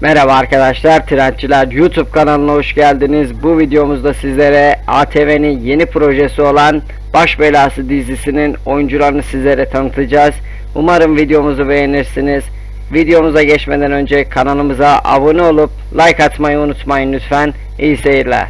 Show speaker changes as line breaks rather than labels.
Merhaba arkadaşlar, Trendçiler YouTube kanalına hoş geldiniz. Bu videomuzda sizlere ATV'nin yeni projesi olan Baş Belası dizisinin oyuncularını sizlere tanıtacağız. Umarım videomuzu beğenirsiniz. Videomuza geçmeden önce kanalımıza abone olup like atmayı unutmayın lütfen. İyi seyirler.